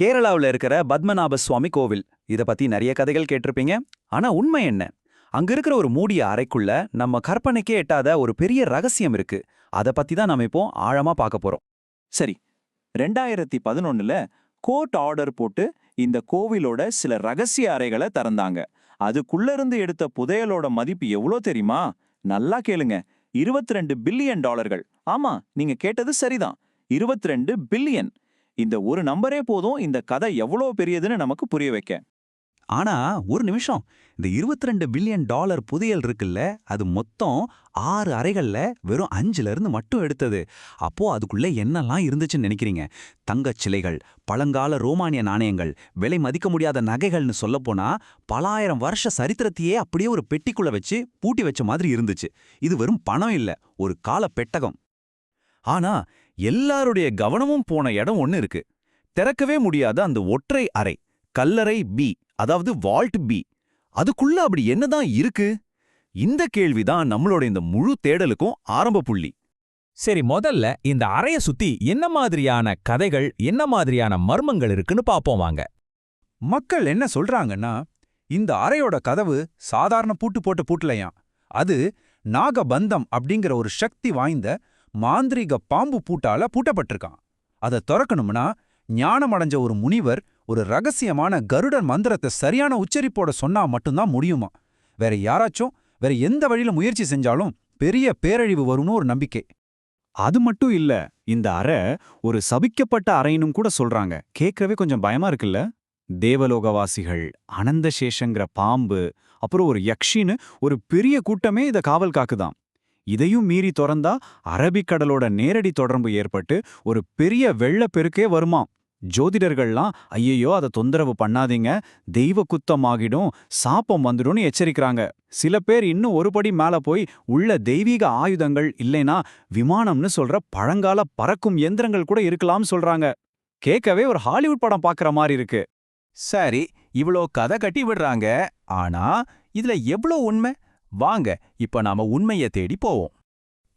கேரளாவுல இருக்கிற பத்மநாப சுவாமி கோவில். இத பத்தி நிறைய கதைகள் கேட்டிருப்பீங்க. ஆனா உண்மை என்ன? அங்க இருக்கிற ஒரு மூடிய அறைக்குள்ள நம்ம கற்பனைக்கே எட்டாத ஒரு பெரிய ரகசியம் இருக்கு. அத பத்தி தான் நாம இப்போ ஆழமா பார்க்க போறோம். சரி ரெண்டாயிரத்தி பதினொன்னுல கோர்ட் ஆர்டர் போட்டு இந்த கோவிலோட சில ரகசிய அறைகளை திறந்தாங்க. அதுக்குள்ள இருந்து எடுத்த புதையலோட மதிப்பு எவ்வளோ தெரியுமா? நல்லா கேளுங்க. 22 ரெண்டு பில்லியன் டாலர்கள். ஆமா நீங்க கேட்டது சரிதான். 22 ரெண்டு பில்லியன். இந்த ஒரு நம்பரே போதும் இந்த கதை எவ்வளோ பெரியதுன்னு நமக்கு புரிய வைக்க. ஆனா ஒரு நிமிஷம். இந்த 22 பில்லியன் டாலர் புதையல் இருக்குல்ல அது மொத்தம் ஆறு அறைகள்ல வெறும் அஞ்சுல இருந்து மட்டும் எடுத்தது. அப்போ அதுக்குள்ள என்னெல்லாம் இருந்துச்சுன்னு நினைக்கிறீங்க? தங்கச் சிலைகள் பழங்கால ரோமானிய நாணயங்கள் விலை மதிக்க முடியாத நகைகள்னு சொல்லப்போனா பலாயிரம் வருஷ சரித்திரத்தையே அப்படியே ஒரு பெட்டிக்குள்ள வச்சு பூட்டி வச்ச மாதிரி இருந்துச்சு. இது வெறும் பணம் இல்ல ஒரு கால பெட்டகம். ஆனா எல்லாருடைய கவனமும் போன இடம் ஒன்னு இருக்கு. திறக்கவே முடியாத அந்த ஒற்றை அறை கல்லறை பி அதாவது வால்ட் பி அதுக்குள்ள அப்படி என்னதான் இருக்கு? இந்த கேள்விதான் நம்மளோட இந்த முழு தேடலுக்கும் ஆரம்ப புள்ளி. சரி முதல்ல இந்த அறைய சுத்தி என்ன மாதிரியான கதைகள் என்ன மாதிரியான மர்மங்கள் இருக்குன்னு பாப்போம் வாங்க. மக்கள் என்ன சொல்றாங்கன்னா இந்த அறையோட கதவு சாதாரண பூட்டு போட்ட பூட்டலையாம். அது நாகபந்தம் அப்படிங்கிற ஒரு சக்தி வாய்ந்த மாந்திரீக பாம்பு பூட்டால பூட்டப்பட்டிருக்கான். அதை திறக்கணும்னா ஞானமடைஞ்ச ஒரு முனிவர் ஒரு ரகசியமான கருடன் மந்திரத்தை சரியான உச்சரிப்போட சொன்னா மட்டும்தான் முடியுமா? வேற யாராச்சும் வேற எந்த வழியில முயற்சி செஞ்சாலும் பெரிய பேரழிவு வரும்னு ஒரு நம்பிக்கை. அது மட்டும் இல்ல இந்த அறை ஒரு சபிக்கப்பட்ட அறைனும் கூட சொல்றாங்க. கேட்கவே கொஞ்சம் பயமா இருக்குல்ல? தேவலோகவாசிகள் அனந்தசேஷங்கிற பாம்பு அப்புறம் ஒரு யக்ஷின்னு ஒரு பெரிய கூட்டமே இத காவல் காக்குதாம். இதையும் மீறி திறந்தா அரபிக்கடலோட நேரடி தொடர்பு ஏற்பட்டு ஒரு பெரிய வெள்ளப்பெருக்கே வருமாம். ஜோதிடர்கள்லாம் ஐயையோ அதை தொந்தரவு பண்ணாதீங்க. தெய்வ குத்தமாகிடும் சாப்பம் வந்துடும்னு எச்சரிக்கிறாங்க. சில பேர் இன்னும் ஒரு படி மேல போய் உள்ள தெய்வீக ஆயுதங்கள் இல்லைனா விமானம்னு சொல்ற பழங்கால பறக்கும் எந்திரங்கள் கூட இருக்கலாம்னு சொல்றாங்க. கேட்கவே ஒரு ஹாலிவுட் படம் பார்க்குற மாதிரி இருக்கு. சரி இவ்ளோ கதை கட்டி விடுறாங்க. ஆனா இதுல எவ்ளோ உண்மை? வாங்க இப்ப நாம உண்மைய தேடி போவோம்.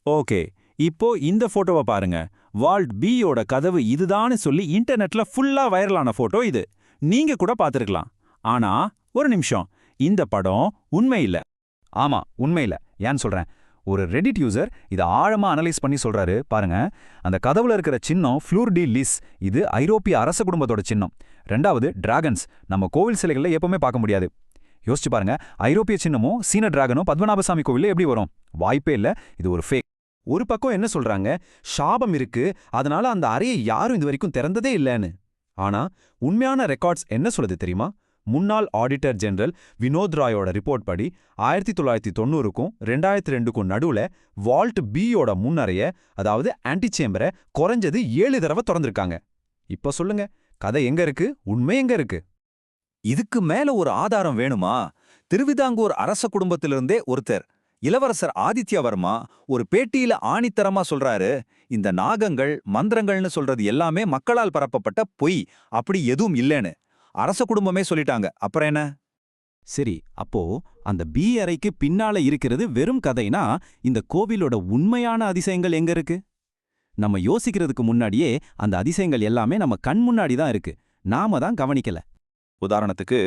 ஓகே இப்போ இந்த போட்டோவை பாருங்க. வால்ட் பியோட கதவு இதுதான்னு சொல்லி இன்டர்நெட்ல ஃபுல்லா வைரலான போட்டோ இது. நீங்க கூட பார்த்துருக்கலாம். ஆனா ஒரு நிமிஷம். இந்த படம் உண்மையில்ல ஆமா உண்மையில ஏன் சொல்றேன். ஒரு ரெடிட் யூசர் இதை ஆழமா அனலைஸ் பண்ணி சொல்றாரு. பாருங்க. அந்த கதவுல இருக்கிற சின்னம் ஃப்ளூர் டி லிஸ் இது ஐரோப்பிய அரச குடும்பத்தோட சின்னம். ரெண்டாவது டிராகன்ஸ் நம்ம கோவில் சிலைகள்ல எப்பவுமே பார்க்க முடியாது. யோசிச்சு பாருங்க. ஐரோப்பிய சின்னமும் சீன டிராகனும் பத்மநாபசாமி கோவில்ல எப்படி வரும்? வாய்ப்பே இல்ல. இது ஒரு ஃபேக் ஒரு பக்கம் என்ன சொல்றாங்க? ஷாபம் இருக்கு. அதனால அந்த அறையை யாரும் இது வரைக்கும் திறந்ததே இல்லைன்னு. ஆனா உண்மையான ரெக்கார்ட்ஸ் என்ன சொல்லுது தெரியுமா? முன்னாள் ஆடிட்டர் ஜெனரல் வினோத் ராயோட ரிப்போர்ட் படி ஆயிரத்தி தொள்ளாயிரத்தி தொண்ணூறுக்கும் ரெண்டாயிரத்தி ரெண்டுக்கும் நடுவுல வால்ட் பியோட முன்னறைய அதாவது ஆன்டிச்சேம்பரை குறைஞ்சது ஏழு தடவை திறந்திருக்காங்க. இப்ப சொல்லுங்க. கதை எங்க இருக்கு? உண்மை எங்க இருக்கு? இதுக்கு மேல ஒரு ஆதாரம் வேணுமா? திருவிதாங்கூர் அரச குடும்பத்திலிருந்தே ஒருத்தர் இளவரசர் ஆதித்யவர்மா ஒரு பேட்டியில ஆணித்தரமா சொல்றாரு இந்த நாகங்கள் மந்திரங்கள்னு சொல்றது எல்லாமே மக்களால் பரப்பப்பட்ட பொய் அப்படி எதுவும் இல்லைன்னு. அரச குடும்பமே சொல்லிட்டாங்க. அப்புறம் என்ன? சரி அப்போ அந்த பி அறைக்கு பின்னால இருக்கிறது வெறும் கதைனா இந்த கோவிலோட உண்மையான அதிசயங்கள் எங்க இருக்கு? நம்ம யோசிக்கிறதுக்கு முன்னாடியே அந்த அதிசயங்கள் எல்லாமே நம்ம கண் முன்னாடி தான் இருக்கு. நாம தான் கவனிக்கல. உதாரணத்துக்கு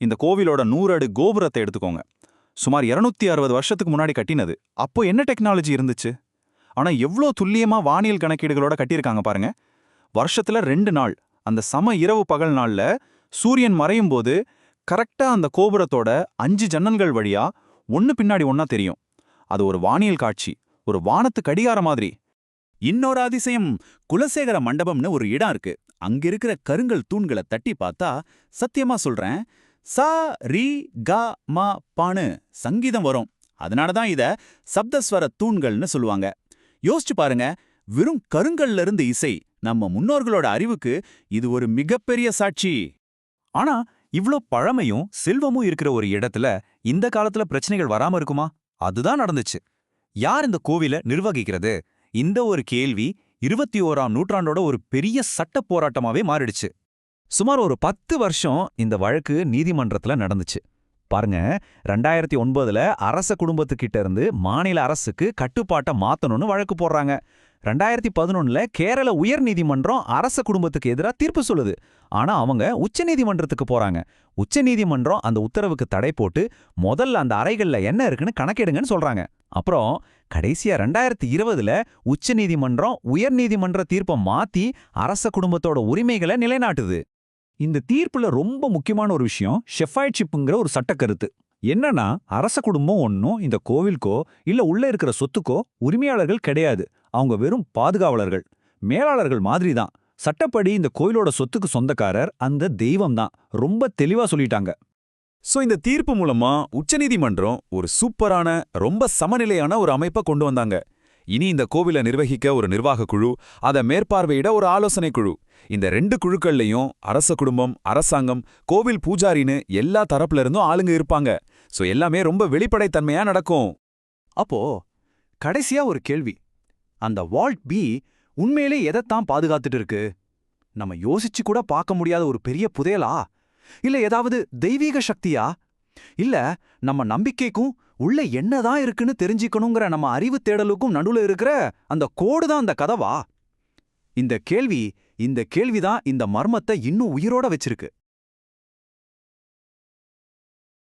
இந்த கோவிலோட நூறு அடி கோபுரத்தை எடுத்துக்கோங்க. சுமார் 260 அறுபது வருஷத்துக்கு முன்னாடி கட்டினது. அப்போ என்ன டெக்னாலஜி இருந்துச்சு? ஆனா எவ்ளோ துல்லியமா வானியல் கணக்கீடுகளோட கட்டியிருக்காங்க பாருங்க. வருஷத்துல ரெண்டு நாள் அந்த சம இரவு பகல் நாள்ல சூரியன் மறையும் போது கரெக்டா அந்த கோபுரத்தோட அஞ்சு ஜன்னல்கள் வழியா ஒன்னு பின்னாடி ஒன்னா தெரியும். அது ஒரு வானியல் காட்சி ஒரு வானத்து கடிகார மாதிரி. இன்னொரு அதிசயம். குலசேகர மண்டபம்னு ஒரு இடம் இருக்கு. அங்க இருக்கிற கருங்கல் தூண்களை தட்டி பார்த்தா சத்தியமா சொல்றேன். சா ரி க மா பானு சங்கீதம் வரும். அதனால தான் இத சப்தஸ்வர தூண்கள்னு சொல்லுவாங்க. யோசிச்சு பாருங்க. வெறும் கருங்கல்ல இருந்து இசை நம்ம முன்னோர்களோட அறிவுக்கு இது ஒரு மிகப்பெரிய சாட்சி. ஆனா இவ்ளோ பழமையும் செல்வமும் இருக்கிற ஒரு இடத்துல இந்த காலத்துல பிரச்சனைகள் வராம இருக்குமா? அதுதான் நடந்துச்சு. யார் இந்த கோவில நிர்வகிக்கிறது? இந்த ஒரு கேள்வி இருபத்தி ஓராம் நூற்றாண்டோட ஒரு பெரிய சட்ட போராட்டமாவே மாறிடுச்சு. சுமார் ஒரு பத்து வருஷம் இந்த வழக்கு நீதிமன்றத்துல நடந்துச்சு. பாருங்க ரெண்டாயிரத்தி ஒன்பதுல அரச குடும்பத்துக்கிட்ட இருந்து மாநில அரசுக்கு கட்டுப்பாட்டை மாத்தணும்னு வழக்கு போடுறாங்க. ரெண்டாயிரத்தி பதினொன்னுல கேரள உயர் நீதிமன்றம் அரச குடும்பத்துக்கு எதிராக தீர்ப்பு சொல்லுது. ஆனா அவங்க உச்ச நீதிமன்றத்துக்கு போறாங்க. உச்ச நீதிமன்றம் அந்த உத்தரவுக்கு தடை போட்டு முதல்ல அந்த அறைகள்ல என்ன இருக்குன்னு கணக்கெடுங்கன்னு சொல்றாங்க. அப்புறம் கடைசியா ரெண்டாயிரத்தி இருபதுல உச்ச நீதிமன்றம் உயர் நீதிமன்ற தீர்ப்பை மாத்தி அரச குடும்பத்தோட உரிமைகளை நிலைநாட்டுது. இந்த தீர்ப்புல ரொம்ப முக்கியமான ஒரு விஷயம் ஷெஃபாய்ட்ஷிப்புங்கிற ஒரு சட்டக்கருத்து. என்னன்னா அரச குடும்பம் ஒன்றும் இந்த கோவிலுக்கோ இல்ல உள்ள இருக்கிற சொத்துக்கோ உரிமையாளர்கள் கிடையாது. அவங்க வெறும் பாதுகாவலர்கள். மேலாளர்கள் மாதிரி தான் சட்டப்படி இந்த கோயிலோட சொத்துக்கு சொந்தக்காரர் அந்த தெய்வம் தான் ரொம்ப தெளிவா சொல்லிட்டாங்க. சோ இந்த தீர்ப்பு மூலமா உச்சநீதிமன்றம் ஒரு சூப்பரான ரொம்ப சமநிலையான ஒரு அமைப்பை கொண்டு வந்தாங்க. இனி இந்த கோவிலை நிர்வகிக்க ஒரு நிர்வாக குழு அதை மேற்பார்வையிட ஒரு ஆலோசனை குழு. இந்த ரெண்டு குழுக்கள்லையும் அரச குடும்பம் அரசாங்கம் கோவில் பூஜாரின்னு எல்லா தரப்புல இருந்தும் ஆளுங்க இருப்பாங்க. சோ எல்லாமே ரொம்ப வெளிப்படைத்தன்மையா நடக்கும். அப்போ கடைசியா ஒரு கேள்வி. அந்த வால்ட் பி உண்மையிலே எதைத்தான் பாதுகாத்துட்டு இருக்கு? நம்ம யோசிச்சு கூட பார்க்க முடியாத ஒரு பெரிய புதையலா? இல்ல ஏதாவது தெய்வீக சக்தியா? இல்ல நம்ம நம்பிக்கைக்கும் உள்ள என்னதான் இருக்குன்னு தெரிஞ்சுக்கணுங்கிற நம்ம அறிவு தேடலுக்கும் நடுவுல இருக்கிற அந்த கோடு தான் அந்த கதவா? இந்த கேள்வி இந்த கேள்விதான் இந்த மர்மத்தை இன்னும் உயிரோட வச்சிருக்கு.